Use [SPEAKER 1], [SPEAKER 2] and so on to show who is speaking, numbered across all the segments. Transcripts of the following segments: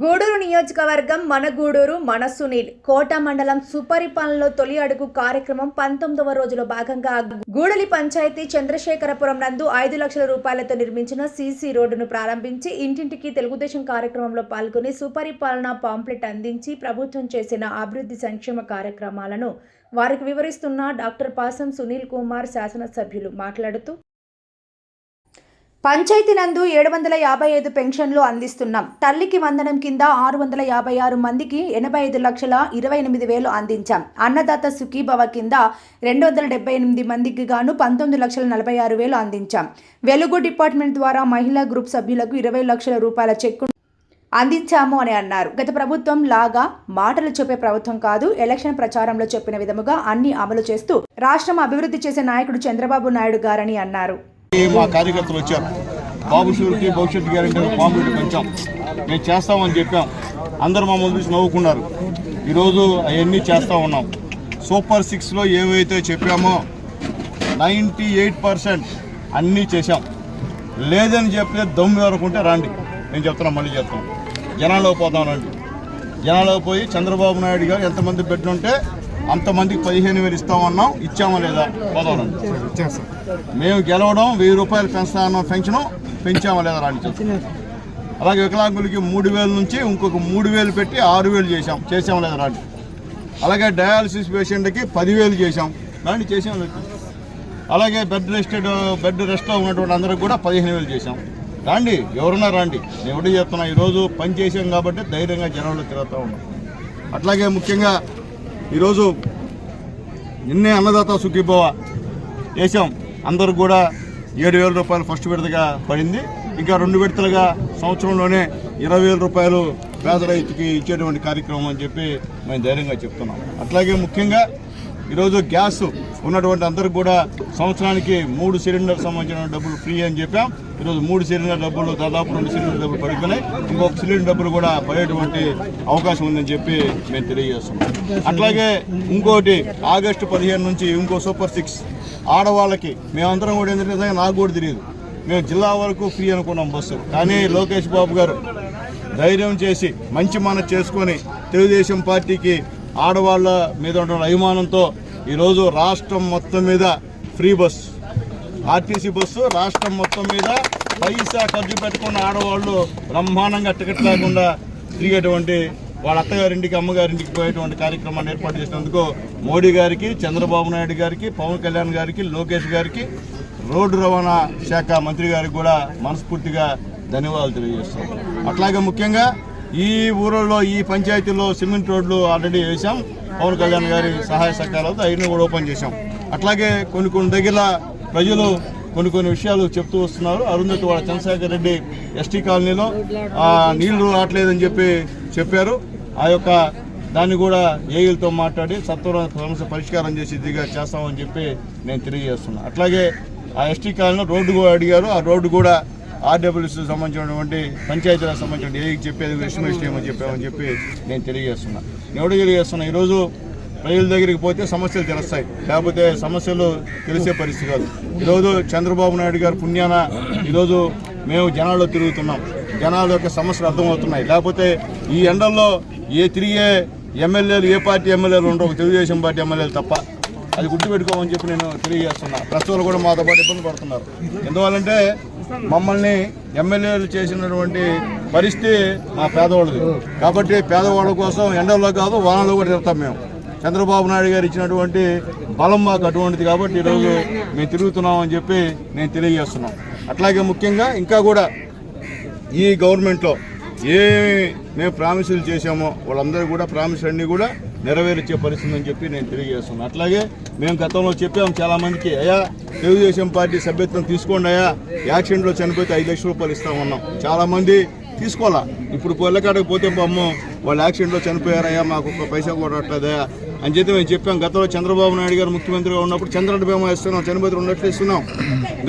[SPEAKER 1] గూడూరు నియోజకవర్గం మన గూడూరు మన సునీల్. కోట మండలం సుపరిపాలనలో తొలి అడుగు కార్యక్రమం పంతొమ్మిదవ రోజులో భాగంగా గూడలి పంచాయతీ చంద్రశేఖరపురం నందు ఐదు లక్షల రూపాయలతో నిర్మించిన సీసీ రోడ్డును ప్రారంభించి ఇంటింటికి తెలుగుదేశం కార్యక్రమంలో పాల్గొని సుపరిపాలన పాంప్లెట్ అందించి ప్రభుత్వం చేసిన అభివృద్ధి సంక్షేమ కార్యక్రమాలను వారికి వివరిస్తున్న డాక్టర్ పాసం సునీల్ కుమార్ శాసనసభ్యులు మాట్లాడుతూ పంచాయతీ నందు ఏడు వందల యాభై ఐదు పెన్షన్లు అందిస్తున్నాం. తల్లికి వందనం కింద ఆరు వందల యాభై ఆరు మందికి ఎనభై ఐదు లక్షల ఇరవై ఎనిమిది వేలు అందించాం. అన్నదాత సుఖీభవ కింద రెండు వందల డెబ్బై ఎనిమిది మందికి గాను పంతొమ్మిది లక్షల నలభై ఆరు వేలు అందించాం. వెలుగు డిపార్ట్మెంట్ ద్వారా మహిళా గ్రూప్ సభ్యులకు ఇరవై లక్షల రూపాయల చెక్కు అందించాము అని అన్నారు. గత ప్రభుత్వం లాగా మాటలు చెప్పే ప్రభుత్వం కాదు ఎలక్షన్ ప్రచారంలో చెప్పిన విధముగా అన్ని అమలు చేస్తూ రాష్ట్రం అభివృద్ధి చేసే నాయకుడు చంద్రబాబు నాయుడు గారని అన్నారు.
[SPEAKER 2] మా కార్యకర్తలు వచ్చారు బాబు షూరిటీ భవిష్యత్తు గ్యారంటీ పాంప్లెట్ పెంచాం. మేము చేస్తామని చెప్పాం. అందరూ మమ్మల్ని చూసి నవ్వుకున్నారు. ఈరోజు అవన్నీ చేస్తూ ఉన్నాం. సూపర్ సిక్స్లో ఏవైతే చెప్పామో నైంటీ ఎయిట్ పర్సెంట్ అన్నీ చేశాం. లేదని చెప్తే దమ్ము ఎవరుకుంటే రండి. నేను చెప్తున్నా మళ్ళీ చెప్తాను జనాల్లో పోతాం రండి. జనాల్లో పోయి చంద్రబాబు నాయుడు గారు ఎంతమంది పెట్టినుంటే అంతమందికి పదిహేను వేలు ఇస్తామన్నాం. ఇచ్చామా లేదా? పోదాం రండి. మేము గెలవడం వెయ్యి రూపాయలు పెంచుతామన్న పెంచడం పెంచామా లేదా రాని అలాగే వికలాంగులకి మూడు వేల నుంచి ఇంకొక మూడు వేలు పెట్టి ఆరు వేలు చేశాం. చేసాం లేదా రాండి అలాగే డయాలసిస్ పేషెంట్కి పదివేలు చేశాం. రాండి చేసాం లేదు? అలాగే బెడ్ రెస్టెడ్ బెడ్ రెస్ట్లో ఉన్నటువంటి అందరికి కూడా పదిహేను వేలు చేశాం. రాండి ఎవరున్నా రాండి నేను ఒకటి చెప్తున్నా ఈరోజు పని చేసాం కాబట్టి ధైర్యంగా జనంలో తిరుగుతూ ఉన్నాం. అట్లాగే ముఖ్యంగా ఈరోజు నిన్నే అన్నదాత సుఖీభవ చేసాం అందరూ కూడా ఏడు వేల రూపాయలు ఫస్ట్ విడతగా పడింది. ఇంకా రెండు విడతలుగా సంవత్సరంలోనే ఇరవై వేల రూపాయలు పేద రైతుకి ఇచ్చేటువంటి కార్యక్రమం అని చెప్పి మేము ధైర్యంగా చెప్తున్నాం. అట్లాగే ముఖ్యంగా ఈరోజు గ్యాస్ ఉన్నటువంటి అందరికి కూడా సంవత్సరానికి మూడు సిలిండర్ సంబంధించిన డబ్బులు ఫ్రీ అని చెప్పాం. ఈరోజు మూడు సిలిండర్ డబ్బులు దాదాపు రెండు సిలిండర్ డబ్బులు పడుతున్నాయి. ఇంకొక సిలిండర్ డబ్బులు కూడా పడేటువంటి అవకాశం ఉందని చెప్పి మేము తెలియజేస్తున్నాం. అట్లాగే ఇంకోటి ఆగస్టు పదిహేను నుంచి ఇంకో సూపర్ సిక్స్ ఆడవాళ్ళకి మేమందరం కూడా ఎందుకంటే నాకు కూడా తెలియదు. మేము జిల్లా వరకు ఫ్రీ అనుకున్నాం బస్సు. కానీ లోకేష్ బాబు గారు ధైర్యం చేసి మంచి మన చేసుకొని తెలుగుదేశం పార్టీకి ఆడవాళ్ళ మీద ఉన్న అభిమానంతో ఈరోజు రాష్ట్రం మొత్తం మీద ఫ్రీ బస్. ఆర్టీసీ బస్సు రాష్ట్రం మొత్తం మీద పైసా ఖర్చు పెట్టుకున్న ఆడవాళ్ళు బ్రహ్మాండంగా టికెట్ లేకుండా తిరిగేటువంటి వాళ్ళ అత్తగారింటికి అమ్మగారింటికి పోయేటువంటి కార్యక్రమాన్ని ఏర్పాటు చేసినందుకు మోడీ గారికి చంద్రబాబు నాయుడు గారికి పవన్ కళ్యాణ్ గారికి లోకేష్ గారికి రోడ్డు రవాణా శాఖ మంత్రి గారికి కూడా మనస్ఫూర్తిగా ధన్యవాదాలు తెలియజేస్తాం. అట్లాగే ముఖ్యంగా ఈ ఊళ్ళలో ఈ పంచాయతీలో సిమెంట్ రోడ్లు ఆల్రెడీ వేసాం పవన్ కళ్యాణ్ గారి సహాయ సహకారాలతో అవన్నీ కూడా ఓపెన్ చేశాం. అట్లాగే కొన్ని కొన్ని దగ్గర ప్రజలు కొన్ని కొన్ని విషయాలు చెప్తూ వస్తున్నారు. అరుంధతి వాళ్ళ చంద్రశేఖర్ రెడ్డి ఎస్టీ కాలనీలో నీళ్ళు రావట్లేదని చెప్పి చెప్పారు. ఆ యొక్క దాన్ని కూడా ఏఈలతో మాట్లాడి సత్వర సమస్య పరిష్కారం చేసి ఇదిగా చేస్తామని చెప్పి నేను తెలియజేస్తున్నా. అట్లాగే ఆ ఎస్టీ కాలనీలో రోడ్డు కూడా అడిగారు. ఆ రోడ్డు కూడా ఆర్డబ్ల్యూసీ సంబంధించినటువంటి పంచాయతీలకు సంబంధించిన ఏఈకి చెప్పేది ఎస్టిమేట్ చేయమని చెప్పామని చెప్పి నేను తెలియజేస్తున్నా. నేను ఎవడు తెలియజేస్తున్నా ఈరోజు ప్రజల దగ్గరికి పోతే సమస్యలు తెలుస్తాయి. లేకపోతే సమస్యలు తెలిసే పరిస్థితి కాదు. ఈరోజు చంద్రబాబు నాయుడు గారు పుణ్యాన ఈరోజు మేము జనాల్లో తిరుగుతున్నాం. జనాల యొక్క సమస్యలు అర్థమవుతున్నాయి. లేకపోతే ఈ ఎండల్లో ఏ తిరిగే ఎమ్మెల్యేలు ఏ పార్టీ ఎమ్మెల్యేలు ఉండవు తెలుగుదేశం పార్టీ ఎమ్మెల్యేలు తప్ప. అది గుర్తుపెట్టుకోమని చెప్పి నేను తెలియజేస్తున్నా. ప్రస్తుతాలు కూడా మాతో పాటు ఇబ్బంది పడుతున్నారు. ఎందువల్లంటే మమ్మల్ని ఎమ్మెల్యేలు చేసినటువంటి పరిస్థితి మా పేదవాళ్ళది. కాబట్టి పేదవాళ్ళ కోసం ఎండల్లో కాదు వానలో కూడా తిరుగుతాం మేము. చంద్రబాబు నాయుడు గారు ఇచ్చినటువంటి బలం మాకు అటువంటిది కాబట్టి ఈరోజు మేము తిరుగుతున్నామని చెప్పి నేను తెలియజేస్తున్నాం. అట్లాగే ముఖ్యంగా ఇంకా కూడా ఈ గవర్నమెంట్లో ఏ మేము ప్రామిసులు చేశామో వాళ్ళందరూ కూడా ప్రామిస్ అన్నీ కూడా నెరవేర్చే పరిస్థితి అని చెప్పి నేను తెలియజేస్తున్నాను. అట్లాగే మేము గతంలో చెప్పాము చాలామందికి అయ్యా తెలుగుదేశం పార్టీ సభ్యత్వం తీసుకోండి అయ్యా యాక్సిడెంట్లో చనిపోతే ఐదు లక్షల రూపాయలు ఇస్తామన్నాం చాలామంది తీసుకోవాలా? ఇప్పుడు పొల్లకాడకు పోతే అమ్మో వాళ్ళు యాక్సిడెంట్లో చనిపోయారయ్యా మాకు ఒక పైసా కూడా అని చెప్పి మేము చెప్పాం. గతంలో చంద్రబాబు నాయుడు గారు ముఖ్యమంత్రిగా ఉన్నప్పుడు చంద్రబాబు బీమా ఇస్తున్నాం చనిపోతే ఉన్నట్లు ఇస్తున్నాం.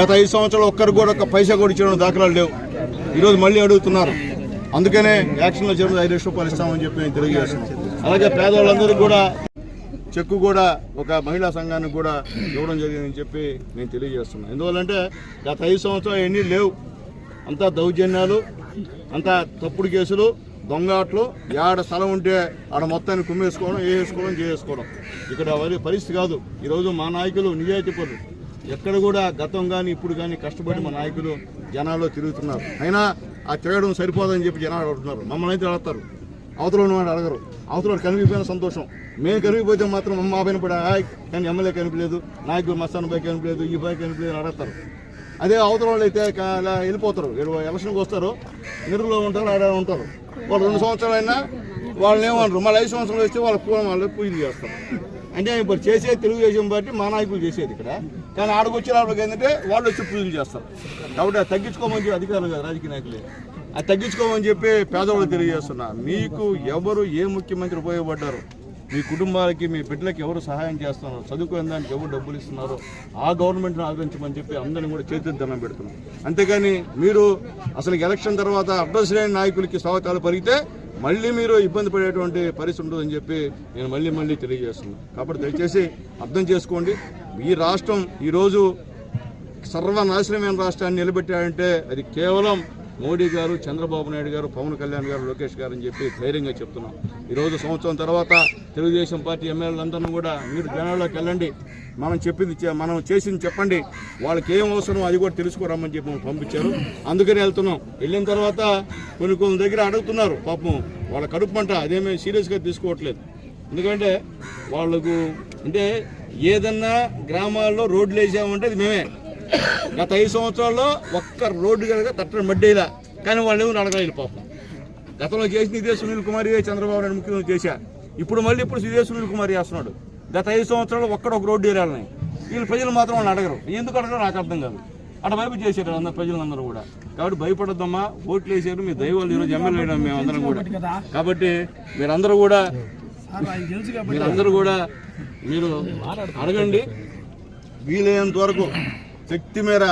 [SPEAKER 2] గత ఐదు సంవత్సరాలు ఒక్కరు కూడా ఒక పైసా కూడా ఇచ్చిన దాఖలాలు లేవు. ఈరోజు మళ్ళీ అడుగుతున్నారు. అందుకనే యాక్షన్లో చేరుతుంది ఐదు లక్షల రూపాయలు ఇస్తామని చెప్పి నేను తెలియజేస్తున్నాను. అలాగే పేదవాళ్ళందరూ కూడా చెక్కు కూడా ఒక మహిళా సంఘానికి కూడా ఇవ్వడం జరిగిందని చెప్పి నేను తెలియజేస్తున్నాను. ఎందువల్లంటే గత ఐదు సంవత్సరాలు ఎన్ని లేవు. అంతా దౌర్జన్యాలు అంతా తప్పుడు కేసులు దొంగాట్లు ఏడ స్థలం ఉంటే ఆడ మొత్తాన్ని కుమ్మేసుకోవడం వేసుకోవడం చేసుకోవడం ఇక్కడ వరి పరిస్థితి కాదు. ఈరోజు మా నాయకులు నిజాయితీ పనులు ఎక్కడ కూడా గతం కానీ ఇప్పుడు కానీ కష్టపడి మా నాయకులు జనాల్లో తిరుగుతున్నారు. అయినా ఆ తిరగడం సరిపోదని చెప్పి జనాలు అడుగుతున్నారు. మమ్మల్ని అయితే అడుగుతారు. అవతల ఉన్నవాడు అడగరు. అవతల కనిపిపోయిన సంతోషం. మేము కనిపిపోతే మాత్రం మా పైన పడి "ఆయ్, కానీ ఎమ్మెల్యే కనిపించలేదు నాయకుడు మస్తాన్ పై కనిపించలేదు ఈ పై కనిపించలేదు అడగతారు అడుగుతారు. అదే అవతల వాళ్ళు అయితే అలా వెళ్ళిపోతారు. ఎలక్షన్కి వస్తారు నిరులో ఉంటారు ఆడ ఉంటారు. వాళ్ళు రెండు సంవత్సరాలు అయినా వాళ్ళని ఏమంటారు? మళ్ళీ ఐదు సంవత్సరాలు వస్తే వాళ్ళ పూల వాళ్ళు పూజలు చేస్తారు. అంటే ఇప్పుడు చేసే తెలుగుదేశం పార్టీ మా నాయకులు చేసేది ఇక్కడ. కానీ ఆడకు ఏంటంటే వాళ్ళు వచ్చి పూజలు చేస్తారు. కాబట్టి అది తగ్గించుకోమని చెప్పి అధికారులు రాజకీయ నాయకులే. అది తగ్గించుకోమని చెప్పి పేదవాళ్ళు తెలియజేస్తున్నా. మీకు ఎవరు ఏ ముఖ్యమంత్రి ఉపయోగపడ్డారు? మీ కుటుంబాలకి మీ బిడ్డలకి ఎవరు సహాయం చేస్తున్నారు? చదువుకునే దానికి ఎవరు డబ్బులు ఇస్తున్నారో ఆ గవర్నమెంట్ని ఆదరించమని చెప్పి అందరిని కూడా చేతులు దండం పెడుతున్నాం. అంతేగాని మీరు అసలు ఎలక్షన్ తర్వాత అడ్రస్ లేని నాయకులకి స్వాగతాలు పరిగితే మళ్ళీ మీరు ఇబ్బంది పడేటువంటి పరిస్థితి ఉండదని చెప్పి నేను మళ్ళీ మళ్ళీ తెలియజేస్తున్నాను కాబట్టి దయచేసి అర్థం చేసుకోండి. ఈ రాష్ట్రం ఈరోజు సర్వనాశనమైన రాష్ట్రాన్ని నిలబెట్టాడంటే అది కేవలం మోడీ గారు చంద్రబాబు నాయుడు గారు పవన్ కళ్యాణ్ గారు లోకేష్ గారు అని చెప్పి ధైర్యంగా చెప్తున్నాం. ఈరోజు సంవత్సరం తర్వాత తెలుగుదేశం పార్టీ ఎమ్మెల్యేలందరినీ కూడా మీరు జనాల్లోకి వెళ్ళండి. మనం చెప్పింది మనం చేసింది చెప్పండి. వాళ్ళకి ఏం అవసరం అది కూడా తెలుసుకోరమ్మని చెప్పి పంపించారు. అందుకని వెళ్తున్నాం. వెళ్ళిన తర్వాత కొన్ని కొన్ని దగ్గర అడుగుతున్నారు. పాపం వాళ్ళ కడుపు పంట అదేమీ సీరియస్గా తీసుకోవట్లేదు. ఎందుకంటే వాళ్ళకు అంటే ఏదన్నా గ్రామాల్లో రోడ్లు వేసామంటే అది మేమే. గత ఐదు సంవత్సరాల్లో ఒక్క రోడ్డు కనుక తట్టడం మడ్డేలా కానీ వాళ్ళు ఎవరు అడగలేదు పాపం. గతంలో చేసిన ఇదే సునీల్ కుమార్ ఇదే చంద్రబాబు నాయుడు ముఖ్యమంత్రి చేశారు ఇప్పుడు మళ్ళీ ఇప్పుడు ఇదే సునీల్ కుమార్ చేస్తున్నాడు. గత ఐదు సంవత్సరాలు ఒక్కడొక రోడ్డు ఏరాలని వీళ్ళు ప్రజలు మాత్రం వాళ్ళు అడగరు. ఎందుకు అడగరు నాకు అర్థం కాదు. అటువైపు చేశారు అందరు ప్రజలందరూ కూడా. కాబట్టి భయపడద్దమ్మా. ఓట్లు వేసారు మీ దైవాలు ఈరోజు ఎమ్మెల్యే మేమందరం కూడా. కాబట్టి మీరందరూ కూడా మీరందరూ కూడా మీరు అడగండి. వీలైనంత వరకు శక్తి మేర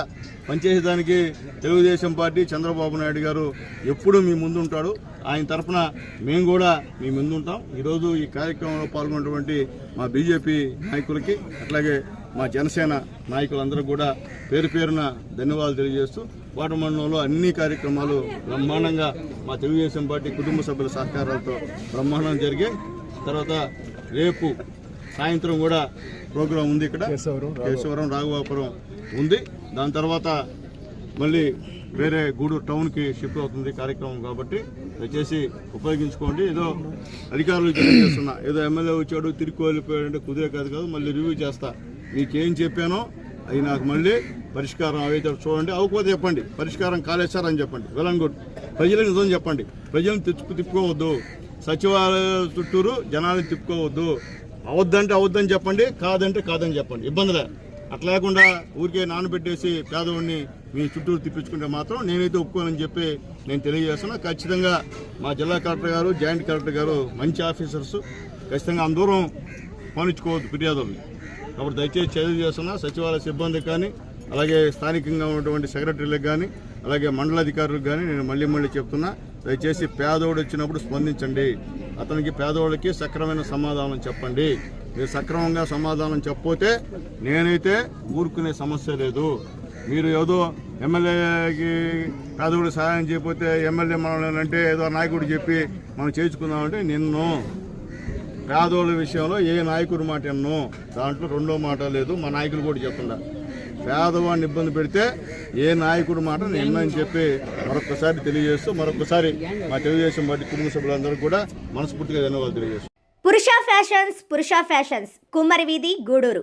[SPEAKER 2] పనిచేసేదానికి తెలుగుదేశం పార్టీ చంద్రబాబు నాయుడు గారు ఎప్పుడూ మీ ముందు ఉంటాడు ఆయన తరఫున మేము కూడా మీ ముందు ఉంటాం ఈరోజు ఈ కార్యక్రమంలో పాల్గొన్నటువంటి మా బీజేపీ నాయకులకి అట్లాగే మా జనసేన నాయకులందరూ కూడా పేరు పేరున ధన్యవాదాలు తెలియజేస్తూ వాటర్ మండలంలో అన్ని కార్యక్రమాలు బ్రహ్మాండంగా మా తెలుగుదేశం పార్టీ కుటుంబ సభ్యుల సహకారాలతో బ్రహ్మాండం జరిగాయి. తర్వాత రేపు సాయంత్రం కూడా ప్రోగ్రాం ఉంది ఇక్కడ. కేశవరం రాఘవాపురం ఉంది. దాని తర్వాత మళ్ళీ వేరే గూడూరు టౌన్కి షిఫ్ట్ అవుతుంది కార్యక్రమం కాబట్టి దయచేసి ఉపయోగించుకోండి. ఏదో అధికారులు తెలియజేస్తున్నా ఏదో ఎమ్మెల్యే వచ్చాడు తిరిగి వెళ్ళిపోయాడంటే కుదిరే కాదు కాదు మళ్ళీ రివ్యూ చేస్తా. మీకేం చెప్పానో అది నాకు మళ్ళీ పరిష్కారం అవైతే చూడండి. అవ్వకపోతే చెప్పండి. పరిష్కారం కాలేశారని చెప్పండి. Well and good. ప్రజలకు నిజం చెప్పండి. ప్రజలను తిప్పు తిప్పుకోవద్దు. సచివాలయ చుట్టూరు జనాలను తిప్పుకోవద్దు. అవద్దంటే అవద్దని చెప్పండి కాదంటే కాదని చెప్పండి. ఇబ్బందిలే. అట్లా లేకుండా ఊరికే నానబెట్టేసి పేదవాడిని మీ చుట్టూరు తిప్పించుకుంటే మాత్రం నేనైతే ఒప్పుకోనని చెప్పి నేను తెలియజేస్తున్నా. ఖచ్చితంగా మా జిల్లా కలెక్టర్ గారు జాయింట్ కలెక్టర్ గారు మంచి ఆఫీసర్స్. ఖచ్చితంగా అందరం పాలించుకోవద్దు ఫిర్యాదులు కాబట్టి దయచేసి చర్యలు చేస్తున్నా. సచివాలయ సిబ్బందికి కానీ అలాగే స్థానికంగా ఉన్నటువంటి సెక్రటరీలకు కానీ అలాగే మండలాధికారులకు కానీ నేను మళ్ళీ మళ్ళీ చెప్తున్నా. దయచేసి పేదోడు వచ్చినప్పుడు స్పందించండి. అతనికి పేదవాళ్ళకి సక్రమైన సమాధానం చెప్పండి. మీరు సక్రమంగా సమాధానం చెప్పపోతే నేనైతే ఊరుకునే సమస్య లేదు. మీరు ఏదో ఎమ్మెల్యేకి పేదోడు సహాయం చేయకపోతే ఎమ్మెల్యే మనల్ని అంటే ఏదో నాయకుడు చెప్పి మనం చేయించుకుందామంటే నిన్ను. పేదోళ్ళ విషయంలో ఏ నాయకుడి మాట ఎన్నో దాంట్లో రెండో మాట లేదు. మా నాయకులు కూడా చెప్తుండ పేదవాడిని ఇబ్బంది పెడితే ఏ నాయకుడు మాట నేను అని చెప్పి మరొకసారి తెలియజేస్తూ మరొకసారి మా తెలుగుదేశం పార్టీ కుటుంబ సభ్యులందరూ కూడా మనస్ఫూర్తిగా ధన్యవాదాలు తెలియజేస్తాం.
[SPEAKER 3] పురుష ఫ్యాషన్స్ పురుష ఫ్యాషన్స్ కుమ్మరి వీధి గూడూరు.